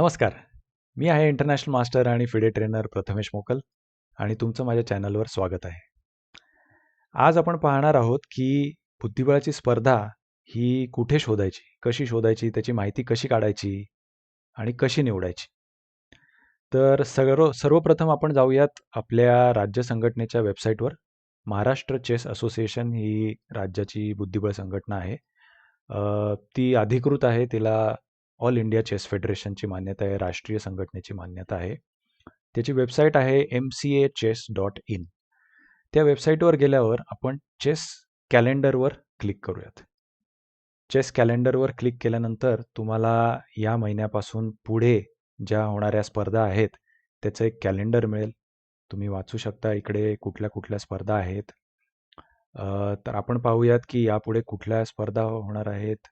नमस्कार. मी आहे इंटरनॅशनल मास्टर आणि फिडे ट्रेनर प्रथमेश मोकल आणि तुमचं माझ्या चॅनलवर स्वागत आहे. आज आपण पाहणार आहोत की बुद्धिबळाची स्पर्धा ही कुठे शोधायची कशी शोधायची त्याची माहिती कशी काढायची आणि कशी निवडायची? तर सर्व सर्वप्रथम आपण जाऊयात आपल्या राज्य संघटनेच्या वेबसाईटवर. महाराष्ट्र चेस असोसिएशन ही राज्याची बुद्धिबळ संघटना आहे. ती अधिकृत आहे तिला ऑल इंडिया चेस फेडरेशनची मान्यता आहे राष्ट्रीय संघटनेची मान्यता आहे. त्याची वेबसाईट आहे M C A chess dot in त्या वेबसाईटवर गेल्यावर आपण चेस कॅलेंडरवर क्लिक करूयात. चेस कॅलेंडरवर क्लिक केल्यानंतर तुम्हाला या महिन्यापासून पुढे ज्या होणाऱ्या स्पर्धा आहेत त्याचं एक कॅलेंडर मिळेल. तुम्ही वाचू शकता इकडे कुठल्या कुठल्या स्पर्धा आहेत. तर आपण पाहूयात की यापुढे कुठल्या स्पर्धा होणार आहेत.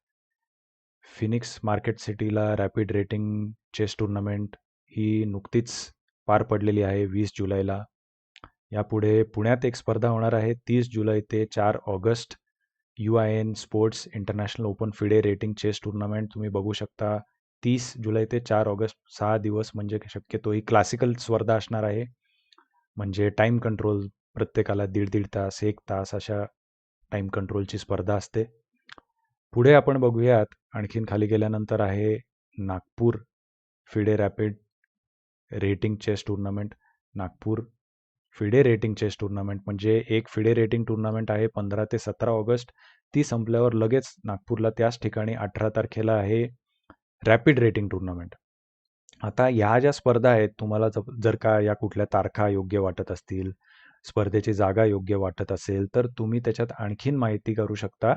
फिनिक्स मार्केट सिटीला रॅपिड रेटिंग चेस टुर्नामेंट ही नुकतीच पार पडलेली आहे वीस जुलैला. यापुढे पुण्यात एक स्पर्धा होणार आहे तीस जुलै ते चार August. U I N sports international open FIDE rating chess tournament तुम्ही बघू शकता. तीस जुलै ते चार ऑगस्ट सहा दिवस म्हणजे शक्यतो ही क्लासिकल स्पर्धा असणार आहे. म्हणजे टाईम कंट्रोल प्रत्येकाला दीड दीड तास एक तास अशा टाईम कंट्रोलची स्पर्धा असते. पुढे आपण बघूयात आणखीन खाली गेल्यानंतर आहे Nagpur FIDE rapid rating chess tournament Nagpur FIDE rating chess tournament म्हणजे एक फिडे रेटिंग टुर्नामेंट आहे पंधरा ते सतरा ऑगस्ट. ती संपल्यावर लगेच नागपूरला त्याच ठिकाणी अठरा तारखेला आहे रॅपिड रेटिंग टुर्नामेंट आता या ज्या स्पर्धा आहेत तुम्हाला जर का या कुठल्या तारखा योग्य वाटत असतील स्पर्धेची जागा योग्य वाटत असेल तर तुम्ही त्याच्यात आणखीन माहिती करू शकता.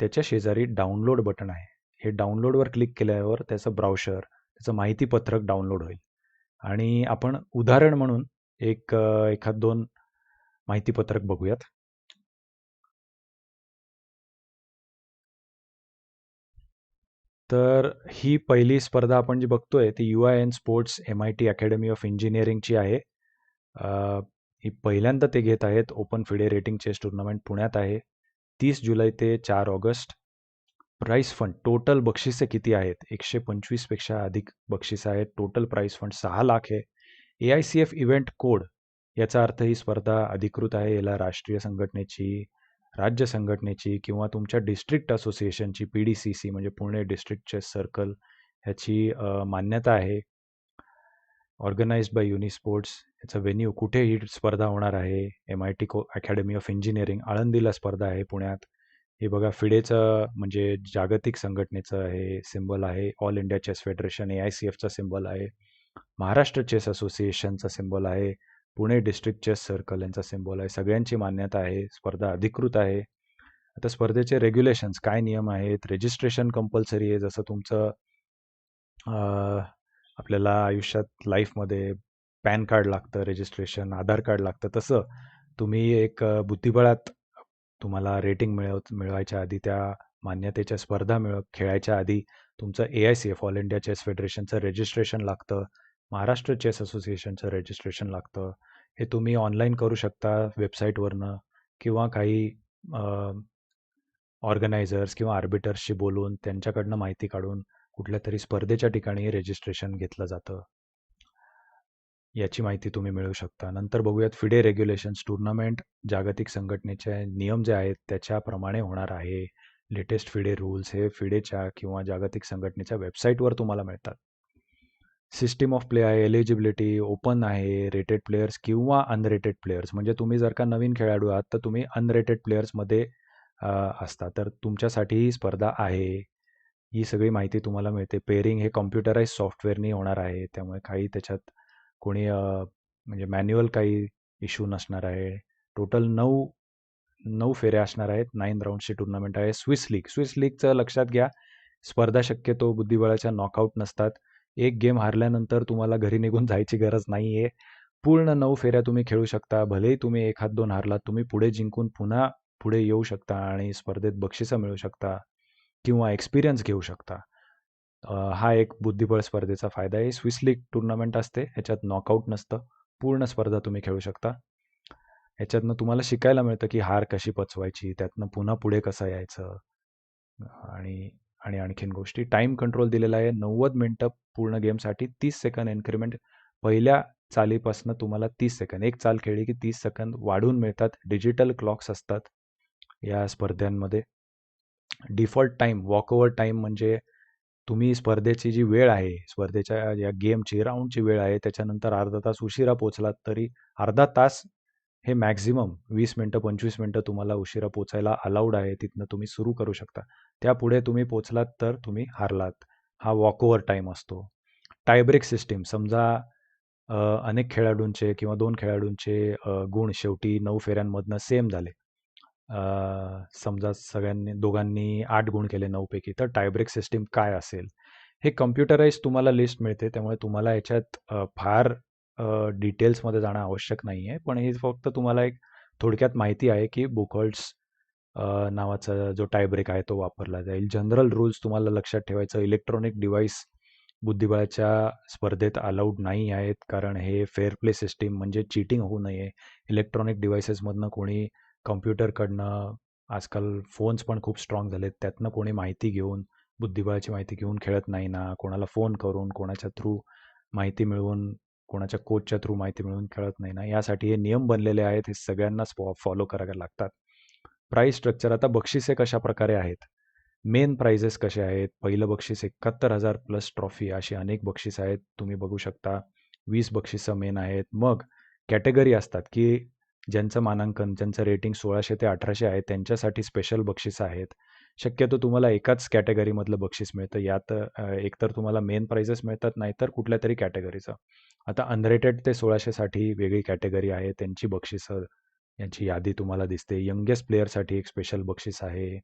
त्याच्या शेजारी डाउनलोड बटन आहे. हे डाउनलोडवर क्लिक केल्यावर त्याचं ब्राउशर त्याचं माहितीपत्रक डाउनलोड होईल. आणि आपण उदाहरण म्हणून एक एखाद दोन माहितीपत्रक बघूयात. तर ही पहिली स्पर्धा आपण जी बघतोय ती U I N sports M I T academy of इंजिनिअरिंगची आहे. ही पहिल्यांदा ते घेत आहेत. Open FIDE rating chess tournament पुण्यात आहे. तीस जुलै ते चार ऑगस्ट. प्राईस फंड टोटल बक्षिसे किती आहेत? एकशे पंचवीसपेक्षा अधिक बक्षिसं आहेत. टोटल प्राईस फंड सहा लाख आहे. A I C F event code याचा अर्थ ही स्पर्धा अधिकृत आहे. याला राष्ट्रीय संघटनेची राज्य संघटनेची किंवा तुमच्या डिस्ट्रिक्ट असोसिएशनची पी डी सी सी म्हणजे पुणे डिस्ट्रिक्टचे सर्कल ह्याची मान्यता आहे. Organise by Unisports. याचं व्हेन्यू कुठे ही स्पर्धा होणार आहे. एम आय टी को अकॅडमी ऑफ इंजिनिअरिंग आळंदीला स्पर्धा आहे पुण्यात. हे बघा फिडेचं म्हणजे जागतिक संघटनेचं हे सिम्बल आहे. All India chess federation A I C एफचा symbol आहे. महाराष्ट्र चेस असोसिएशनचा सिम्बॉल आहे. पुणे डिस्ट्रिक्ट चेस सर्कल यांचा सिम्बॉल आहे. सगळ्यांची मान्यता आहे. स्पर्धा अधिकृत आहे. आता स्पर्धेचे रेग्युलेशन्स काय नियम आहेत? रजिस्ट्रेशन कंपल्सरी आहे जसं तुमचं आपल्याला आयुष्यात लाईफमध्ये पॅन कार्ड लागतं रजिस्ट्रेशन आधार कार्ड लागतं. तसं तुम्ही एक बुद्धिबळात तुम्हाला रेटिंग मिळव मिळवायच्या आधी त्या मान्यतेच्या स्पर्धा मिळ खेळायच्या आधी तुमचं A I C F all India chess फेडरेशनचं registration लागतं. महाराष्ट्र चेस असोसिएशनचं रजिस्ट्रेशन लागतं. हे तुम्ही ऑनलाईन करू शकता वेबसाईटवरनं किंवा काही ऑर्गनायझर्स किंवा आर्बिटर्सशी बोलून त्यांच्याकडनं माहिती काढून कुठल्या तरी स्पर्धेच्या ठिकाणी रजिस्ट्रेशन घेतलं जातं. याची माहिती तुम्ही मिळवू शकता. नंतर बघूयात फिडे रेग्युलेशन्स टुर्नामेंट जागतिक संघटनेचे नियम जे आहेत त्याच्याप्रमाणे होणार आहे. लेटेस्ट फिडे रूल्स हे फिडेच्या किंवा जागतिक संघटनेच्या वेबसाईटवर तुम्हाला मिळतात. सिस्टीम ऑफ प्ले आहे एलिजिबिलिटी ओपन आहे रेटेड प्लेयर्स किंवा अनरेटेड प्लेयर्स म्हणजे तुम्ही जर का नवीन खेळाडू आहात तर तुम्ही अनरेटेड प्लेयर्समध्ये असता. तर तुमच्यासाठी ही स्पर्धा आहे. ही सगळी माहिती तुम्हाला मिळते. पेरिंग हे कॉम्प्युटराईज सॉफ्टवेअरनी होणार आहे. त्यामुळे काही त्याच्यात कोणी म्हणजे मॅन्युअल काही इश्यू नसणार आहे. टोटल नऊ नऊ फेऱ्या असणार आहेत. नाईन राऊंडची टुर्नामेंट आहे. स्विस लीग स्विस लीगचं लक्षात घ्या. स्पर्धा शक्यतो बुद्धिबळाच्या नॉकआउट नसतात. एक गेम हारल्यानंतर तुम्हाला घरी निघून जायची गरज नाही आहे पूर्ण नऊ फेऱ्या तुम्ही खेळू शकता. भलेही तुम्ही एक हात दोन हारलात तुम्ही पुढे जिंकून पुन्हा पुढे येऊ शकता आणि स्पर्धेत बक्षिसं मिळू शकता. किंवा एक्सपिरियन्स घेऊ शकता. हा एक बुद्धिबळ स्पर्धेचा फायदा आहे. स्विस लीग टुर्नामेंट असते. ह्याच्यात नॉकआउट नसतं. पूर्ण स्पर्धा तुम्ही खेळू शकता. ह्याच्यातनं तुम्हाला शिकायला मिळतं की हार कशी पचवायची त्यातनं पुन्हा पुढे कसं यायचं. आणि आणि आणखीन गोष्टी. टाईम कंट्रोल दिलेला आहे. नव्वद मिनटं पूर्ण गेमसाठी तीस सेकंद इन्क्रीमेंट पहिल्या चालीपासनं तुम्हाला तीस सेकंद एक चाल खेळली की तीस सेकंद वाढून मिळतात. डिजिटल क्लॉक्स असतात या स्पर्धांमध्ये डिफॉल्ट टाईम वॉकओवर टाईम म्हणजे तुम्ही स्पर्धेची जी वेळ आहे स्पर्धेच्या या गेमची राऊंडची वेळ आहे त्याच्यानंतर अर्धा तास उशिरा पोचलात तरी अर्धा तास हे मॅक्झिमम वीस मिनटं पंचवीस मिनटं तुम्हाला उशिरा पोचायला अलाउड आहे तिथनं तुम्ही सुरू करू शकता. त्यापुढे तुम्ही पोचलात तर तुम्ही हारलात. हा वॉकओवर टाईम असतो. टायब्रेक सिस्टीम समजा अनेक खेळाडूंचे किंवा दोन खेळाडूंचे गुण शेवटी नऊ फेऱ्यांमधनं सेम झाले. समजा सगळ्यांनी दोघांनी आठ गुण केले नऊपैकी तर टायब्रेक सिस्टीम काय असेल? हे कम्प्युटराईज तुम्हाला लिस्ट मिळते त्यामुळे तुम्हाला याच्यात फार डिटेल्समध्ये जाणं आवश्यक नाही आहे पण हे फक्त तुम्हाला एक थोडक्यात माहिती आहे की बुकॉल्ड्स नावाचा जो टायब्रेक आहे तो वापरला जाईल. जनरल रूल्स तुम्हाला लक्षात ठेवायचं इलेक्ट्रॉनिक डिव्हाइस बुद्धिबळाच्या स्पर्धेत अलाउड नाही आहेत. कारण हे फेअर प्ले सिस्टीम म्हणजे चीटिंग होऊ नये. इलेक्ट्रॉनिक डिव्हायसेसमधनं कोणी कम्प्युटरकडनं आजकाल फोन्स पण खूप स्ट्रॉंग झालेत. त्यातनं कोणी माहिती घेऊन बुद्धिबळाची माहिती घेऊन खेळत नाही ना. कोणाला फोन करून कोणाच्या थ्रू माहिती मिळवून कोणाच्या कोचच्या थ्रू माहिती मिळवून खेळत नाही ना. यासाठी हे नियम बनलेले आहेत. हे सगळ्यांनाच फॉलो करावे लागतात. प्राईस स्ट्रक्चर आता बक्षिसे कशा प्रकारे आहेत? मेन प्राइजेस कसे आहेत? पहिलं बक्षीस एकाहत्तर हजार प्लस ट्रॉफी अशी अनेक बक्षीस आहेत. तुम्ही बघू शकता. वीस बक्षिसं मेन आहेत. मग कॅटेगरी असतात की ज्यांचं मानांकन ज्यांचं रेटिंग सोळाशे ते अठराशे आहे त्यांच्यासाठी स्पेशल बक्षिसं आहेत. शक्यतो तुम्हाला एकाच कॅटेगरीमधलं बक्षीस मिळतं. यात एकतर तुम्हाला मेन प्राइजेस मिळतात नाहीतर कुठल्या तरी कॅटेगरीचं आता अनरेटेड ते सोळाशेसाठी वेगळी कॅटेगरी आहे त्यांची बक्षिसं यांची यादी तुम्हाला दिसते. यंगेस्ट प्लेअरसाठी एक स्पेशल बक्षीस आहे.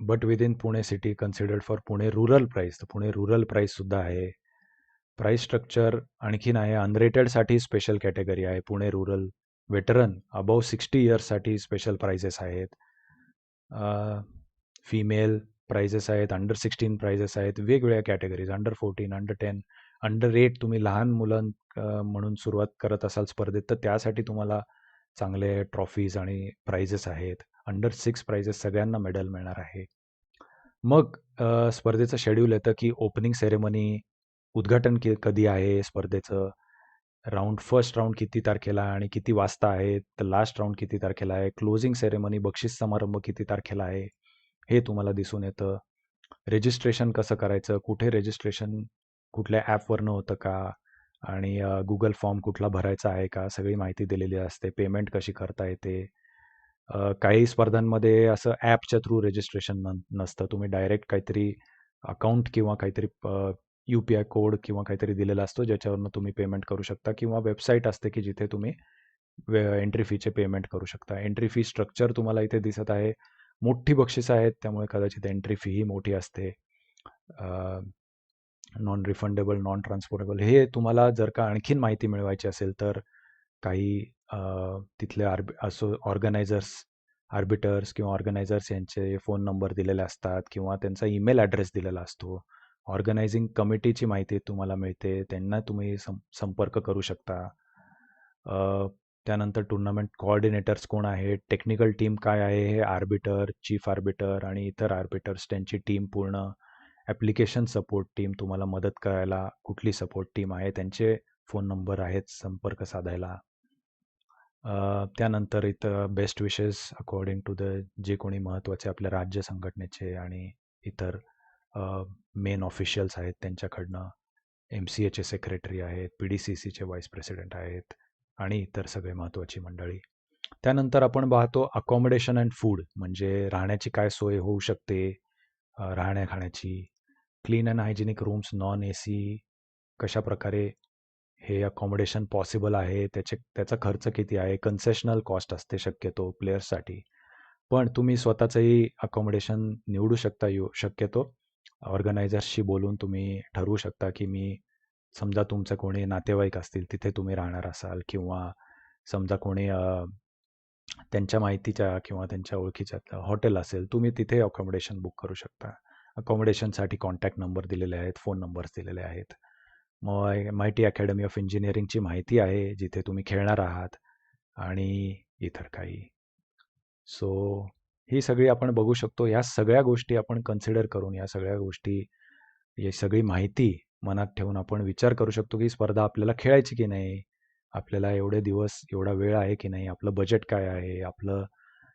But within Pune city considered for Pune rural prize तर पुणे रुरल प्राईजसुद्धा आहे. प्राईस स्ट्रक्चर आणखीन आहे. अनरेटेडसाठी स्पेशल कॅटेगरी आहे. Pune rural veteran above sixty इयर्ससाठी special prizes आहेत. फिमेल प्राइजेस आहेत. अंडर सिक्स्टीन प्राइजेस आहेत. वेगवेगळ्या categories under fourteen under ten under eight तुम्ही लहान मुलं म्हणून सुरुवात करत असाल स्पर्धेत तर त्यासाठी तुम्हाला चांगले ट्रॉफीज आणि प्राइजेस आहेत. अंडर सिक्स प्राइजेस सगळ्यांना मेडल मिळणार आहे. मग स्पर्धेचं शेड्यूल येतं की ओपनिंग सेरेमनी उद्घाटन की कधी आहे स्पर्धेचं? राऊंड फर्स्ट राऊंड किती तारखेला आणि किती वाजता आहे? तर लास्ट राऊंड किती तारखेला आहे? क्लोजिंग सेरेमनी बक्षीस समारंभ किती तारखेला आहे? हे तुम्हाला दिसून येतं. रेजिस्ट्रेशन कसं करायचं? कुठे रेजिस्ट्रेशन कुठल्या ॲपवरनं होतं का? आणि गुगल फॉर्म कुठला भरायचा आहे का? सगळी माहिती दिलेली असते. पेमेंट कशी करता येते? काही स्पर्धांमध्ये असं ॲपच्या थ्रू रेजिस्ट्रेशन न नसतं. तुम्ही डायरेक्ट काहीतरी अकाउंट किंवा काहीतरी यू पी आय कोड किंवा काहीतरी दिलेला असतो ज्याच्यावरनं तुम्ही पेमेंट करू शकता किंवा वेबसाईट असते की जिथे तुम्ही वे एंट्री फीचे पेमेंट करू शकता. एंट्री फी स्ट्रक्चर तुम्हाला इथे दिसत आहे. मोठी बक्षीस आहेत त्यामुळे कदाचित एंट्री फी ही मोठी असते. नॉन रिफंडेबल नॉन ट्रान्सपोर्टेबल हे तुम्हाला जर का आणखीन माहिती मिळवायची असेल तर काही तिथले आर्बि असो ऑर्गनायझर्स आर्बिटर्स किंवा ऑर्गनायझर्स यांचे फोन नंबर दिलेले असतात किंवा त्यांचा ईमेल ॲड्रेस दिलेला असतो. ऑर्गनायझिंग कमिटीची माहिती तुम्हाला मिळते त्यांना तुम्ही सं संपर्क करू शकता. त्यानंतर टुर्नामेंट कोऑर्डिनेटर्स कोण आहेत टेक्निकल टीम काय आहे हे आर्बिटर चीफ आर्बिटर आणि इतर आर्बिटर्स त्यांची टीम पूर्ण ॲप्लिकेशन सपोर्ट टीम तुम्हाला मदत करायला कुठली सपोर्ट टीम आहे त्यांचे फोन नंबर आहेत संपर्क साधायला. त्यानंतर इथं best wishes according to the जे कोणी महत्त्वाचे आपल्या राज्य संघटनेचे आणि इतर मेन ऑफिशियल्स आहेत त्यांच्याकडनं. एम सी एचे सेक्रेटरी आहेत पी डी सी सीचे व्हाईस प्रेसिडेंट आहेत आणि इतर सगळे महत्त्वाची मंडळी. त्यानंतर आपण पाहतो अकॉमोडेशन अँड फूड म्हणजे राहण्याची काय सोय होऊ शकते राहण्या खाण्याची clean and hygienic rooms non A C कशाप्रकारे हे अकॉमोडेशन पॉसिबल आहे त्याचे त्याचा खर्च किती आहे कन्सेशनल कॉस्ट असते शक्यतो प्लेयर्ससाठी पण तुम्ही स्वतःचंही अकॉमोडेशन निवडू शकता येऊ शक्यतो. ऑर्गनायझर्सशी बोलून तुम्ही ठरवू शकता की मी समजा तुमचं कोणी नातेवाईक असतील तिथे तुम्ही राहणार असाल किंवा समजा कोणी त्यांच्या माहितीच्या किंवा त्यांच्या ओळखीच्या हॉटेल असेल तुम्ही तिथे अकॉमडेशन बुक करू शकता. अकॉमडेशनसाठी कॉन्टॅक्ट नंबर दिलेले आहेत फोन नंबर्स दिलेले आहेत. मग M I T academy of इंजिनिअरिंगची माहिती आहे जिथे तुम्ही खेळणार आहात आणि इतर काही. सो ही सगळी आपण बघू शकतो. ह्या सगळ्या गोष्टी आपण कन्सिडर करून, या सगळ्या गोष्टी, ही सगळी माहिती मनात ठेवून आपण विचार करू शकतो, की स्पर्धा आपल्याला खेळायची की नाही? आपल्याला एवढे दिवस, एवढा वेळ आहे की नाही? आपलं बजेट काय आहे? आपलं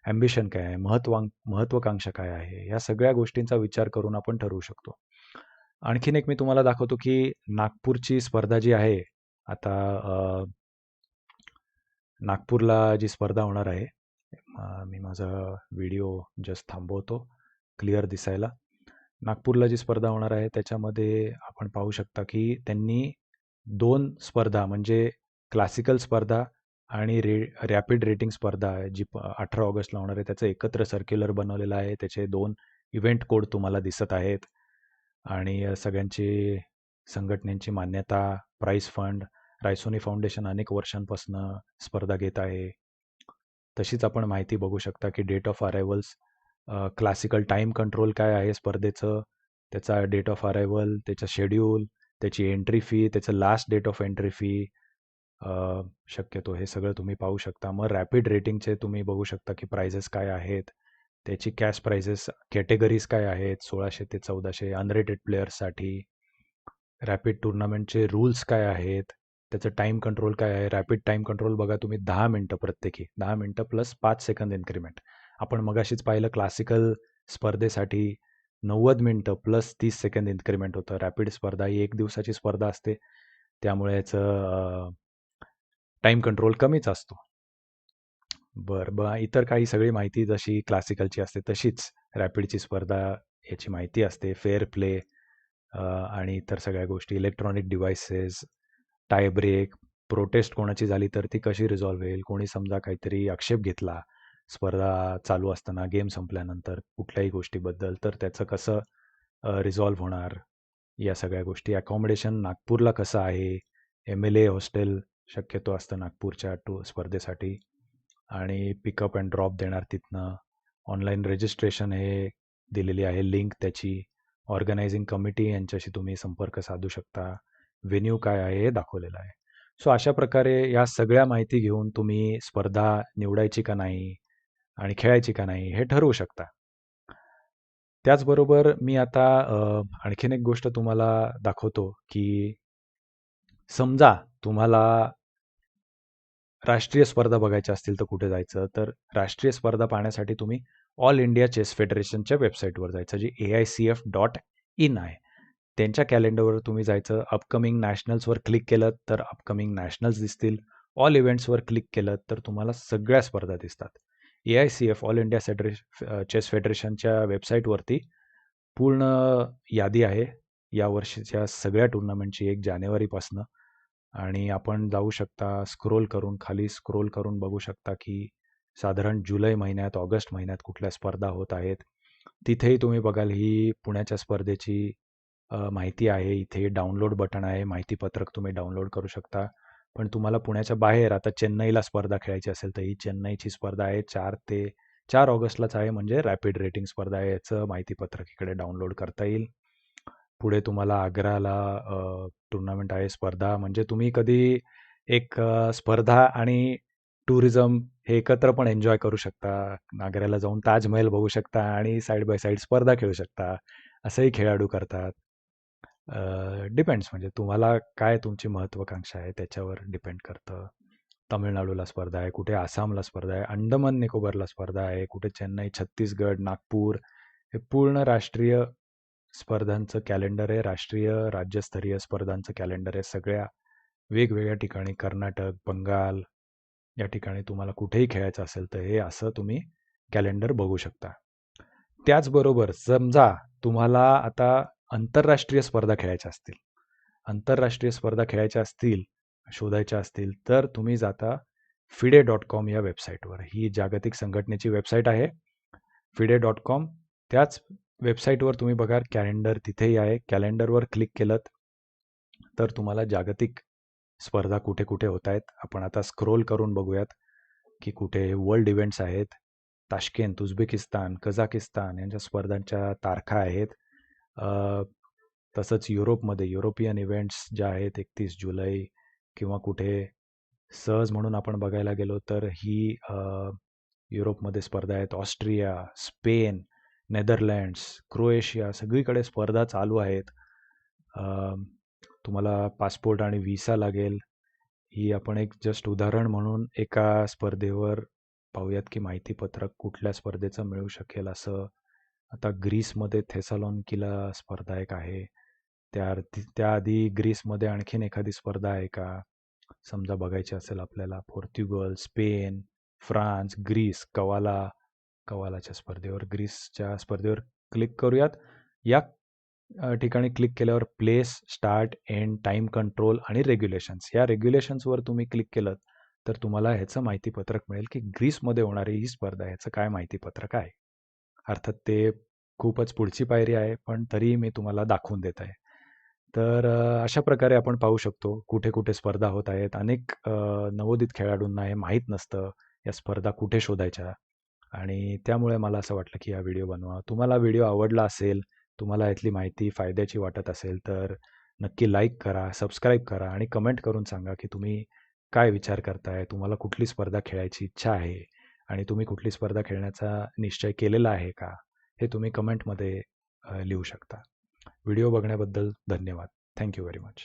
ॲम्बिशन काय आहे? महत्वां महत्त्वाकांक्षा काय आहे? या सगळ्या गोष्टींचा विचार करून आपण ठरवू शकतो. आणखीन एक मी तुम्हाला दाखवतो, की नागपूरची स्पर्धा जी आहे, आता नागपूरला जी स्पर्धा होणार आहे, मी माझा व्हिडिओ जस्ट थांबवतो, क्लिअर दिसायला. नागपूरला जी स्पर्धा होणार आहे, त्याच्यामध्ये आपण पाहू शकता, की त्यांनी दोन स्पर्धा म्हणजे क्लासिकल स्पर्धा आणि रे रॅपिड रेटिंग स्पर्धा आहे, जी प 18 ऑगस्टला होणार आहे, त्याचं एकत्र सर्क्युलर बनवलेलं आहे. त्याचे दोन इव्हेंट कोड तुम्हाला दिसत आहेत आणि सगळ्यांची संघटनेची मान्यता, प्राईस फंड, रायसोनी फाउंडेशन अनेक वर्षांपासून स्पर्धा घेत आहे. तशीच आपण माहिती बघू शकता, की date of arrivals classical time control काय आहे स्पर्धेचं, त्याचा डेट ऑफ अरायवल त्याचं शेड्यूल, त्याची एंट्री फी, त्याचं last date of entry fee, शक्यतो हे सगळं तुम्ही पाहू शकता. मग रॅपिड रेटिंगचे तुम्ही बघू शकता, की प्राइजेस काय आहेत, त्याची कॅश प्राइजेस, कॅटेगरीज काय आहेत, सोळाशे ते चौदाशे अनरेटेड प्लेयर्ससाठी. रॅपिड टुर्नामेंटचे रूल्स काय आहेत, त्याचं टाईम कंट्रोल काय आहे. रॅपिड टाईम कंट्रोल बघा तुम्ही दहा मिनटं प्रत्येकी, दहा मिनटं प्लस पाच सेकंद इन्क्रिमेंट. आपण मगाशीच पाहिलं क्लासिकल स्पर्धेसाठी नव्वद मिनटं प्लस तीस सेकंद इन्क्रिमेंट होतं. रॅपिड स्पर्धा ही एक दिवसाची स्पर्धा असते. त्यामुळे याचं टाईम कंट्रोल कमीच असतो. बरं, बरं इतर काही सगळी माहिती जशी क्लासिकलची असते, तशीच रॅपिडची स्पर्धा याची माहिती असते. फेअर प्ले आणि इतर सगळ्या गोष्टी, electronic devices, tie break, protest कोणाची झाली तर ती कशी रिझॉल्व्ह होईल, कोणी समजा काहीतरी आक्षेप घेतला स्पर्धा चालू असताना, गेम संपल्यानंतर कुठल्याही गोष्टीबद्दल, तर त्याचं कसं रिझॉल्व्ह होणार, या सगळ्या गोष्टी. अकॉमोडेशन नागपूरला कसं आहे, एम-एल-ए हॉस्टेल शक्यतो असतं नागपूरच्या टू स्पर्धेसाठी आणि पिकअप अँड ड्रॉप देणार तिथनं. ऑनलाईन रजिस्ट्रेशन हे दिलेली आहे लिंक त्याची. ऑर्गनायझिंग कमिटी यांच्याशी तुम्ही संपर्क साधू शकता. व्हेन्यू काय आहे हे दाखवलेलं आहे. सो अशा प्रकारे या सगळ्या माहिती घेऊन तुम्ही स्पर्धा निवडायची का नाही आणि खेळायची का नाही हे ठरवू शकता. त्याचबरोबर मी आता आणखीन एक गोष्ट तुम्हाला दाखवतो, की समजा तुम्हाला राष्ट्रीय स्पर्धा बघायच्या असतील तर कुठे जायचं? तर राष्ट्रीय स्पर्धा पाहण्यासाठी तुम्ही ऑल इंडिया चेस फेडरेशनच्या वेबसाईटवर जायचं, जी ए-आय-सी-एफ डॉट इन आहे. त्यांच्या कॅलेंडरवर तुम्ही जायचं. अपकमिंग नॅशनल्सवर क्लिक केलं तर अपकमिंग नॅशनल्स दिसतील. ऑल इव्हेंट्सवर क्लिक केलं तर तुम्हाला सगळ्या स्पर्धा दिसतात. ए-आय-सी-एफ ऑल इंडिया सेडरे चेस फेडरेशनच्या वेबसाईटवरती पूर्ण यादी आहे. या वर्षीच्या सगळ्या टुर्नामेंटची एक जानेवारीपासनं आणि आपण जाऊ शकता स्क्रोल करून, खाली स्क्रोल करून बघू शकता, की साधारण जुलै महिन्यात, ऑगस्ट महिन्यात कुठल्या स्पर्धा होत आहेत. तिथेही तुम्ही बघाल ही पुण्याच्या स्पर्धेची माहिती आहे. इथे डाउनलोड बटन आहे. माहितीपत्रक तुम्ही डाउनलोड करू शकता. पण तुम्हाला पुण्याच्या बाहेर आता चेन्नईला स्पर्धा खेळायची असेल, तर ही चेन्नईची स्पर्धा आहे चार ते चार ऑगस्टलाच आहे. म्हणजे रॅपिड रेटिंग स्पर्धा आहे. याचं माहितीपत्रक इकडे डाउनलोड करता येईल. पुढे तुम्हाला आग्राला टुर्नामेंट आहे स्पर्धा. म्हणजे तुम्ही कधी एक स्पर्धा आणि टुरिझम हे एकत्र पण एन्जॉय करू शकता. आग्र्याला जाऊन ताजमहल बघू शकता आणि साइड बाय साईड स्पर्धा खेळू शकता. असंही खेळाडू करतात. डिपेंड्स म्हणजे तुम्हाला काय तुमची महत्वाकांक्षा आहे त्याच्यावर डिपेंड करतं. तमिळनाडूला स्पर्धा आहे, कुठे आसामला स्पर्धा आहे, अंडमान निकोबारला स्पर्धा आहे, कुठे चेन्नई, छत्तीसगड, नागपूर हे पूर्ण राष्ट्रीय स्पर्धांचं कॅलेंडर आहे. राष्ट्रीय, राज्यस्तरीय स्पर्धांचं कॅलेंडर आहे. सगळ्या वेगवेगळ्या ठिकाणी कर्नाटक, बंगाल या ठिकाणी तुम्हाला कुठेही खेळायचं असेल तर हे असं तुम्ही कॅलेंडर बघू शकता. त्याचबरोबर समजा तुम्हाला आता आंतरराष्ट्रीय स्पर्धा खेळायच्या असतील, आंतरराष्ट्रीय स्पर्धा खेळायच्या असतील, शोधायच्या असतील, तर तुम्ही जाता फिडे डॉट कॉम या वेबसाईटवर. ही जागतिक संघटनेची वेबसाईट आहे. FIDE dot com. त्याच वेबसाईटवर तुम्ही बघा कॅलेंडर तिथेही आहे. कॅलेंडरवर क्लिक केलंत तर तुम्हाला जागतिक स्पर्धा कुठे-कुठे होत आहेत. आपण आता स्क्रोल करून बघूयात, की कुठे वर्ल्ड इव्हेंट्स आहेत. ताशकेंत उझबेकिस्तान, कझाकिस्तान यांच्या स्पर्धांच्या तारखा आहेत. तसंच युरोपमध्ये युरोपियन इव्हेंट्स ज्या आहेत 31 जुलै किंवा कुठे सहज म्हणून आपण बघायला गेलो तर ही युरोपमध्ये स्पर्धा आहेत. ऑस्ट्रिया स्पेन नेदरलँड्स क्रोएशिया सगळीकडे स्पर्धा चालू आहेत. तुम्हाला पासपोर्ट आणि व्हिसा लागेल. ही आपण एक जस्ट उदाहरण म्हणून एका स्पर्धेवर पाहूयात की माहितीपत्रक कुठल्या स्पर्धेचं मिळू शकेल असं आता ग्रीसमध्ये थेसलॉनकीला स्पर्धा एक आहे. त्या त्याआधी ग्रीसमध्ये आणखीन एखादी स्पर्धा आहे का? समजा बघायची असेल आपल्याला Portugal Spain France Greece Kavala कवालाच्या स्पर्धेवर ग्रीसच्या स्पर्धेवर क्लिक करूयात. या ठिकाणी क्लिक केल्यावर place start end time control आणि रेग्युलेशन्स. या रेग्युलेशन्सवर तुम्ही क्लिक केलं तर तुम्हाला ह्याचं माहितीपत्रक मिळेल की ग्रीसमध्ये होणारी ही स्पर्धा ह्याचं काय माहितीपत्रक आहे? अर्थात ते खूपच पुढची पायरी आहे पण तरीही मी तुम्हाला दाखवून देत आहे. तर अशा प्रकारे आपण पाहू शकतो कुठे कुठे स्पर्धा होत आहेत. अनेक नवोदित खेळाडूंना हे माहीत नसतं या स्पर्धा कुठे शोधायच्या आणि त्यामुळे मला असं वाटलं की हा व्हिडिओ बनवा. तुम्हाला व्हिडिओ आवडला असेल तुम्हाला यातली माहिती फायद्याची वाटत असेल तर नक्की लाईक करा सबस्क्राईब करा आणि कमेंट करून सांगा की तुम्ही काय विचार करताय तुम्हाला कुठली स्पर्धा खेळायची इच्छा आहे. आणि तुम्ही कुठली स्पर्धा खेळण्याचा निश्चय केलेला आहे का हे तुम्ही कमेंटमध्ये लिहू शकता. व्हिडिओ बघण्याबद्दल धन्यवाद. Thank you very much